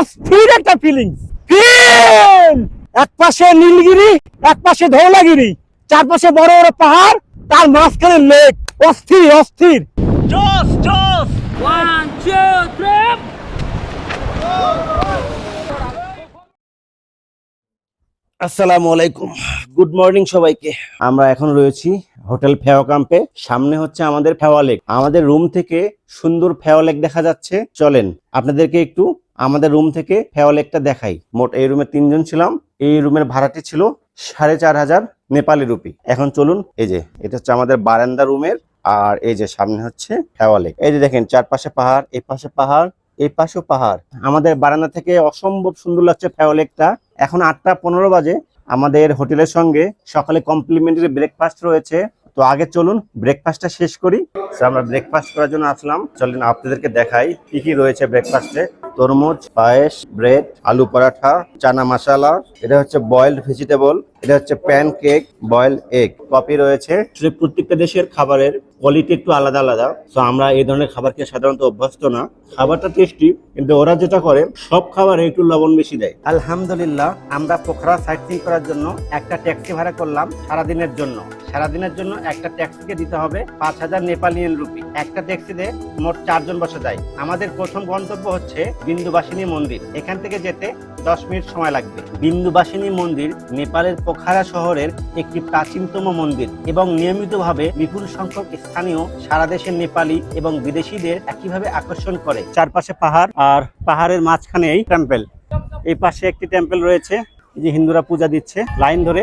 অস্থির একটা feelings feel! এক পাশে নীলগিরি এক পাশে ধৌলাগিরি চারপাশে বড় বড় পাহাড় তার মাঝখানে লেক অস্থির অস্থির। জোস জোস One, two, three. আসসালামু আলাইকুম। গুড মর্নিং সবাইকে। আমরা এখন রয়েছি হোটেল ফেওয়া ক্যাম্পে। সামনে হচ্ছে আমাদের ফেওয়া লেক। আমাদের রুম থেকে সুন্দর ফেওয়া লেক দেখা যাচ্ছে। চলেন আপনাদেরকে একটু আমাদের রুম থেকে ফেওয়া লেকটা দেখাই। মোট এই রুমে তিনজন ছিলাম। এই রুমের ভাড়াটি ছিল সাড়ে চার হাজার নেপালি রুপি এখন চলুন, এই যে, এটা হচ্ছে আমাদের বারান্দা রুমের আর এই যে সামনে হচ্ছে ফেওয়া লেক এই যে দেখেন, চারপাশে পাহাড়, এই পাশে পাহাড়, এই পাশেও পাহাড়। আমাদের বারান্দা থেকে অসম্ভব সুন্দর লাগছে ফেওয়া লেকটা এখন আটটা পনেরো বাজে। আমাদের হোটেলের সঙ্গে সকালে কমপ্লিমেন্টারি ব্রেকফাস্ট রয়েছে। তো আগে চলুন ব্রেকফাস্টটা শেষ করি। আমরা ব্রেকফাস্ট করার জন্য আসলাম। চলেন আপনাদেরকে দেখাই কি কি রয়েছে ব্রেকফাস্টে তরমুজ, পায়েস ব্রেড আলু পরাঠা, চানা মশালা। এটা হচ্ছে বয়েলড ভেজিটেবল এটা হচ্ছে pancake boil egg coffee রয়েছে। প্রত্যেকটা দেশের খাবারের কোয়ালিটি একটু আলাদা আলাদা। তো আমরা এই ধরনের খাবারকে সাধারণত অভ্যস্ত না। খাবারটা টেস্টি কিন্তু ওরা যেটা করে সব খাবারে একটু লবণ বেশি দেয়। আলহামদুলিল্লাহ আমরা পোখরা সাইট করার জন্য একটা ট্যাক্সি ভাড়া করলাম সারাদিনের জন্য। সারাদিনের জন্য একটা ট্যাক্সিকে দিতে হবে পাঁচ হাজার নেপালিয়ান রুপি। একটা ট্যাক্সিতে মোট চারজন বসে যায়। আমাদের প্রথম গন্তব্য হচ্ছে বিন্দুবাসিনী মন্দির। এখান থেকে যেতে দশ মিনিট সময় লাগবে। বিন্দুবাসিনী মন্দির নেপালের পোখারা শহরের একটি প্রাচীনতম মন্দির। এবং নিয়মিতভাবে বিপুল সংখ্যক স্থানীয় সারা দেশের নেপালি এবং বিদেশিদের একইভাবে আকর্ষণ করে। চারপাশে পাহাড় আর পাহাড়ের মাঝখানে এই টেম্পল এই পাশে একটি টেম্পেল রয়েছে যে হিন্দুরা পূজা দিচ্ছে, লাইন ধরে।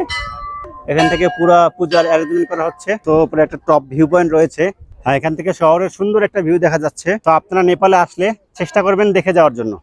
এখান থেকে পুরো পূজার অ্যারেঞ্জমেন্ট করা হচ্ছে। তো উপরে একটা টপ ভিউ পয়েন্ট রয়েছে। আর এখান থেকে শহরের সুন্দর একটা ভিউ দেখা যাচ্ছে। তো আপনারা নেপালে আসলে চেষ্টা করবেন দেখে যাওয়ার জন্য।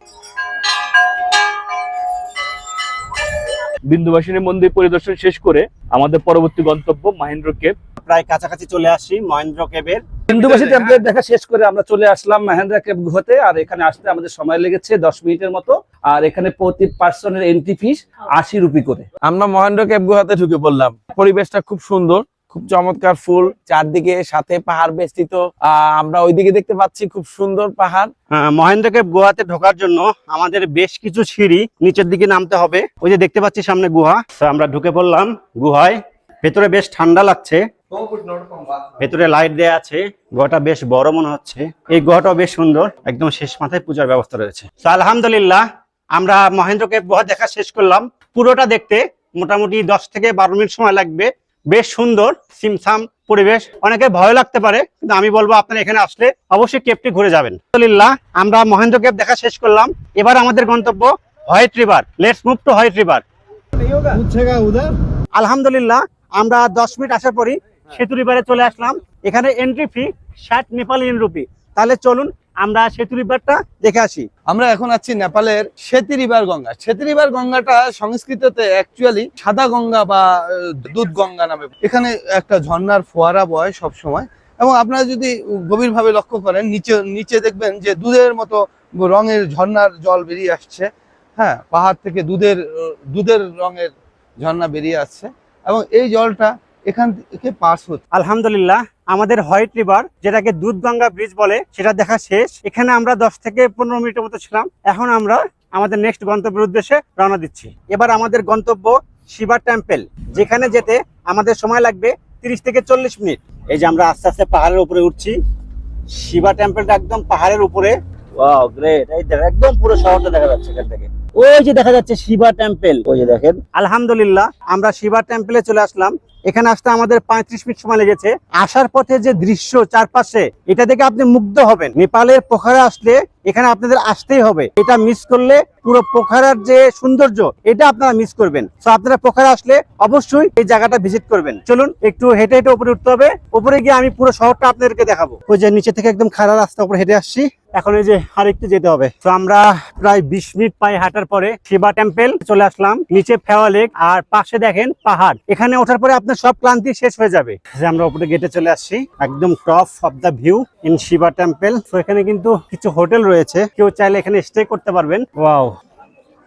বিন্দুবাসিনী মন্দির পরিদর্শন শেষ করে আমাদের পরবর্তী গন্তব্য মহেন্দ্র কেব প্রায় কাছাকাছি চলে আসি মহেন্দ্র কেবের বিন্দুবাসী টেম্পলেট দেখা শেষ করে আমরা চলে আসলাম মহেন্দ্র কেব গুহাতে আর এখানে আসতে আমাদের সময় লেগেছে দশ মিনিটের মতো আর এখানে প্রতি পার্সনের এন্ট্রি ফিস আশি রুপি করে। আমরা মহেন্দ্র ক্যাব গুহাতে ঢুকে পড়লাম। পরিবেশটা খুব সুন্দর। খুব চমৎকার ফুল। চারদিকে সাথে পাহাড় বেষ্টিত। আমরা ওইদিকে দেখতে পাচ্ছি খুব সুন্দর পাহাড়। আহ, মহেন্দ্র গুহাতে ঢোকার জন্য আমাদের বেশ কিছু সিঁড়ি নিচের দিকে নামতে হবে। ওই যে দেখতে পাচ্ছি সামনে গুহা। আমরা ঢুকে পড়লাম গুহায়। ভেতরে বেশ ঠান্ডা লাগছে। ভেতরে লাইট দেয়া আছে। গুহাটা বেশ বড় মনে হচ্ছে। এই গুহাটাও বেশ সুন্দর। একদম শেষ মাথায় পূজার ব্যবস্থা রয়েছে। আলহামদুলিল্লাহ আমরা মহেন্দ্রকে গুহা দেখা শেষ করলাম। পুরোটা দেখতে মোটামুটি দশ থেকে বারো মিনিট সময় লাগবে। বেশ সুন্দর, সিমসাম পরিবেশ। অনেকে ভয় লাগতে পারে, কিন্তু আমি বলব আপনারা এখানে আসলে অবশ্যই কেপটি ঘুরে যাবেন। আলহামদুলিল্লাহ, আমরা মহেন্দ্র কেপ দেখা শেষ করলাম। এবার আমাদের গন্তব্য white river let's move to white river আলহামদুলিল্লাহ, আমরা দশ মিনিট আসার পরই সেতু রিভারে চলে আসলাম। এখানে এন্ট্রি ফি ষাট নেপালিয়ান রুপি তাহলে চলুন আমরা সেতু রিভারটা দেখে আসি। আমরা এখন আছি নেপালের সেতি রিভার গঙ্গা। সেতি রিভার গঙ্গাটা সংস্কৃততে অ্যাকচুয়ালি সাদা গঙ্গা বা দুধ গঙ্গা নামে। এখানে একটা ঝর্ণার ফোয়ারা বয় সব সময় এবং আপনারা যদি গভীরভাবে লক্ষ্য করেন, নিচে নিচে দেখবেন যে দুধের মতো রঙের ঝর্ণার জল বেরিয়ে আসছে। হ্যাঁ পাহাড় থেকে দুধের দুধের রঙের ঝর্ণা বেরিয়ে আসছে। এবং এই জলটা এখান থেকে পাস হচ্ছে। আলহামদুলিল্লাহ আমাদের হোয়াইট রিভার যেটাকে দুধগঙ্গা ব্রিজ বলে সেটা দেখা শেষ। এখানে আমরা দশ থেকে পনেরো মিনিটের মতো ছিলাম। এখন আমরা আমাদের নেক্সট গন্তব্যের উদ্দেশ্যে রওনা দিচ্ছি। এবার আমাদের গন্তব্য শিবা টেম্পেল যেখানে যেতে আমাদের সময় লাগবে তিরিশ থেকে চল্লিশ মিনিট। এই যে আমরা আস্তে আস্তে পাহাড়ের উপরে উঠছি। শিবা টেম্পেলটা একদম পাহাড়ের উপরে। ওয়াও গ্রেট এই একদম পুরো শহরটা দেখা যাচ্ছে এখান থেকে। ওই যে দেখা যাচ্ছে শিবা টেম্পল ওই যে দেখেন। আলহামদুলিল্লাহ আমরা শিবা টেম্পেলে চলে আসলাম। এখানে আসতে আমাদের পঁয়ত্রিশ মিনিট সময় লেগেছে। আসার পথে যে দৃশ্য চারপাশে, এটা দেখে আপনি মুগ্ধ হবেন। নেপালের পোখারা আসলে এখানে আপনাদের আসতেই হবে। এটা মিস করলে পুরো পোখারার যে সৌন্দর্য, এটা আপনারা মিস করবেন। তো আপনারা পোখারা আসলে অবশ্যই এই জায়গাটা ভিজিট করবেন। চলুন, একটু হেঁটে হেঁটে উপরে উঠতে হবে। উপরে গিয়ে আমি পুরো শহরটা আপনাদেরকে দেখাবো। ওই যে নিচে থেকে একদম খারাপ রাস্তা উপরে হেঁটে আসছি। এখন এই যে আরেকটু যেতে হবে। তো আমরা প্রায় বিশ মিনিট পায়ে হাঁটার পরে শিবা টেম্পেল চলে আসলাম। নিচে ফেওয়া লেক আর পাশে দেখেন পাহাড়। এখানে ওঠার পরে আপনার সব ক্লান্তি শেষ হয়ে যাবে। যে আমরা উপরে গেটে চলে আসছি, একদম top of the view in Shiva temple তো এখানে কিন্তু কিছু হোটেল রয়েছে। কেউ চাইলে এখানে স্টে করতে পারবেন। ওয়াও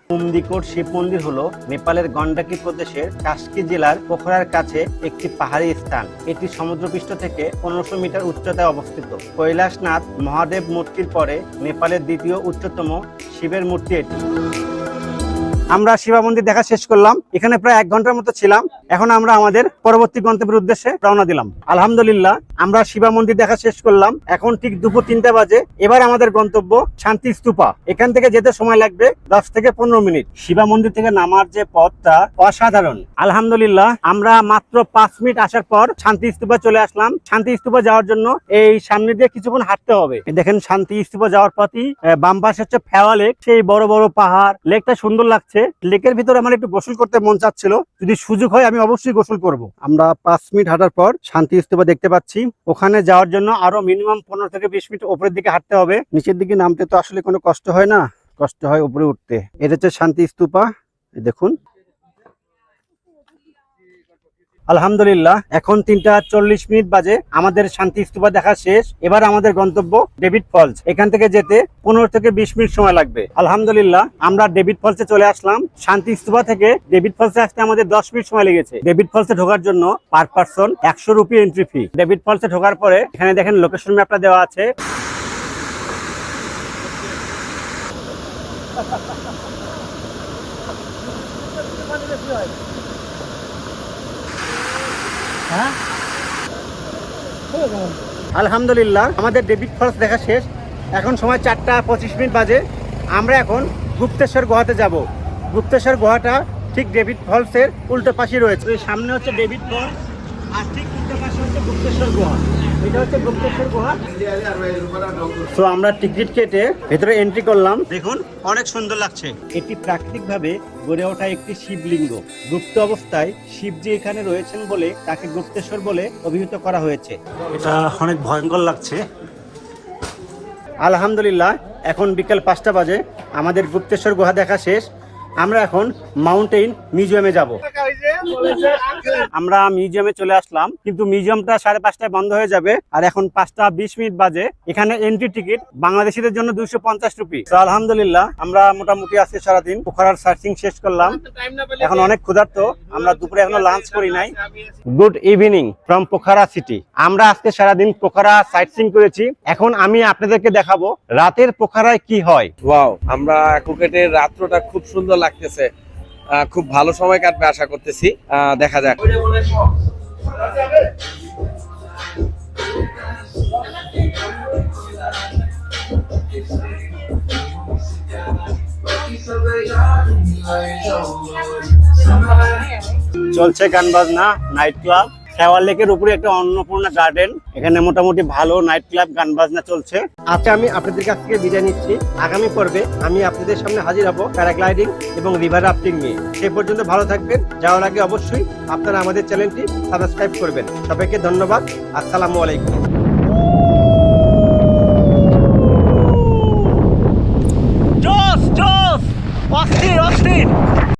উমদিকোট শিব মন্দির হলো নেপালের গন্ডাকি প্রদেশের কাস্কি জেলার পোখরার কাছে একটি পাহাড়ি স্থান। এটি সমুদ্রপৃষ্ঠ থেকে পনেরোশো মিটার উচ্চতায় অবস্থিত। কৈলাসনাথ মহাদেব মূর্তির পরে নেপালের দ্বিতীয় উচ্চতম শিবের মূর্তি এটি। আমরা শিবা মন্দির দেখা শেষ করলাম। এখানে প্রায় এক ঘণ্টার মতো ছিলাম। এখন আমরা আমাদের পরবর্তী গন্তব্যের উদ্দেশ্যে রওনা দিলাম। আলহামদুলিল্লাহ, আমরা শিবা মন্দির দেখা শেষ করলাম। এখন ঠিক দুপুর তিনটা বাজে। এবার আমাদের গন্তব্য শান্তি স্তূপা। এখান থেকে যেতে সময় লাগবে দশ থেকে পনেরো মিনিট। শিবা মন্দির থেকে নামার যে পথটা অসাধারণ। আলহামদুলিল্লাহ, আমরা মাত্র পাঁচ মিনিট আসার পর শান্তি স্তূপা চলে আসলাম। শান্তি স্তূপা যাওয়ার জন্য এই সামনে দিয়ে কিছুক্ষণ হাঁটতে হবে। দেখেন শান্তি স্তূপা যাওয়ার পথই বাম পাশে হচ্ছে ফেওয়া লেক। সেই বড় বড় পাহাড়। লেকটা সুন্দর লাগছে। লেকের ভিতরে আমার একটু গোসল করতে মন চাচ্ছিল। যদি সুযোগ হয়, আমি অবশ্যই গোসল করব। আমরা পাঁচ মিনিট হাঁটার পর শান্তি স্তূপা দেখতে পাচ্ছি। ওখানে যাওয়ার জন্য আরও মিনিমাম পনেরো থেকে বিশ মিনিট উপরের দিকে হাঁটতে হবে। নিচের দিকে নামতে তো আসলে কোনো কষ্ট হয় না। কষ্ট হয় উপরে উঠতে। এটা হচ্ছে শান্তি স্তূপা দেখুন। আলহামদুলিল্লাহ, এখন তিনটা চল্লিশ মিনিট বাজে। আমাদের শান্তি স্তূপা দেখা শেষ। এবার আমাদের গন্তব্য ডেভিড ফলস। এখান থেকে যেতে পনেরো থেকে বিশ মিনিট সময় লাগবে। আলহামদুলিল্লাহ, আমরা ডেভিড ফলসে চলে আসলাম। শান্তি স্তূপা থেকে ডেভিড ফলসে আসতে আমাদের দশ মিনিট সময় লেগেছে। ডেভিড ফলসে ঢোকার জন্য পার পার্সন একশো রুপি এন্ট্রি ফি ডেভিড ফলসে ঢোকার পরে এখানে দেখেন লোকেশন ম্যাপটা দেওয়া আছে। আলহামদুলিল্লাহ, আমাদের ডেভিড ফলস দেখা শেষ। এখন সময় চারটা পঁচিশ মিনিট বাজে। আমরা এখন গুপ্তেশ্বর গুহাতে যাব। গুপ্তেশ্বর গুহাটা ঠিক ডেভিড ফলসের উল্টো পাশে রয়েছে। সামনে হচ্ছে ডেভিড ফলস আর ঠিক হচ্ছে গুপ্তেশ্বর গুহা। এটা হচ্ছে গুপ্তেশ্বর গুহা। তো আমরা টিকিট কেটে ভেতরে এন্ট্রি করলাম। দেখুন অনেক সুন্দর লাগছে। এটি প্রাকৃতিকভাবে গড়ে ওঠা একটি শিবলিঙ্গ। গুপ্ত অবস্থায় শিবজি এখানে রয়েছেন বলে তাকে গুপ্তেশ্বর বলে অভিহিত করা হয়েছে। এটা অনেক ভয়ঙ্কর লাগছে। আলহামদুলিল্লাহ এখন বিকাল পাঁচটা বাজে। আমাদের গুপ্তেশ্বর গুহা দেখা শেষ। আমরা এখন মাউন্টেন মিউজিয়ামে যাব। আমরা মিউজিয়ামে চলে আসলাম কিন্তু মিউজিয়ামটা সাড়ে পাঁচটায় বন্ধ হয়ে যাবে আর এখন পাঁচটা বিশ মিনিট বাজে। এখানে এন্ট্রি টিকিট বাংলাদেশিদের জন্য দুইশো পঞ্চাশ রুপি। তো আলহামদুলিল্লাহ আমরা মোটামুটি আজকে সারাদিন। পোখারার সার্চিং শেষ করলাম। এখন অনেক ক্ষুধার্ত আমরা দুপুরে এখনও লাঞ্চ করি নাই। Good evening from Pokhara city আমরা আজকে সারাদিন পোখারা সাইট সিং করেছি। এখন আমি আপনাদেরকে দেখাবো রাতের পোখারায় কি হয়। ওয়াও আমরা কুকেটের রাত্রটা খুব সুন্দর লাগতেছে। খুব ভালো সময় কাটবে আশা করতেছি। দেখা যাক। চলছে গান বাজনা নাইট ক্লাব খেওয়ার লেকের উপরে একটা অন্নপূর্ণা গার্ডেন এখানে মোটামুটি ভালো নাইট ক্লাব গান বাজনা চলছে। আজকে আমি আপনাদের কাছ থেকে বিদায় নিচ্ছি। আগামী পর্বে আমি আপনাদের সামনে হাজির হব প্যারাগ্লাইডিং এবং রিভার রাফটিং নিয়ে। সে পর্যন্ত ভালো থাকবেন। যাওয়ার আগে অবশ্যই আপনারা আমাদের চ্যানেলটি সাবস্ক্রাইব করবেন। সবাইকে ধন্যবাদ। আসসালামু আলাইকুম। অস্থির অস্থির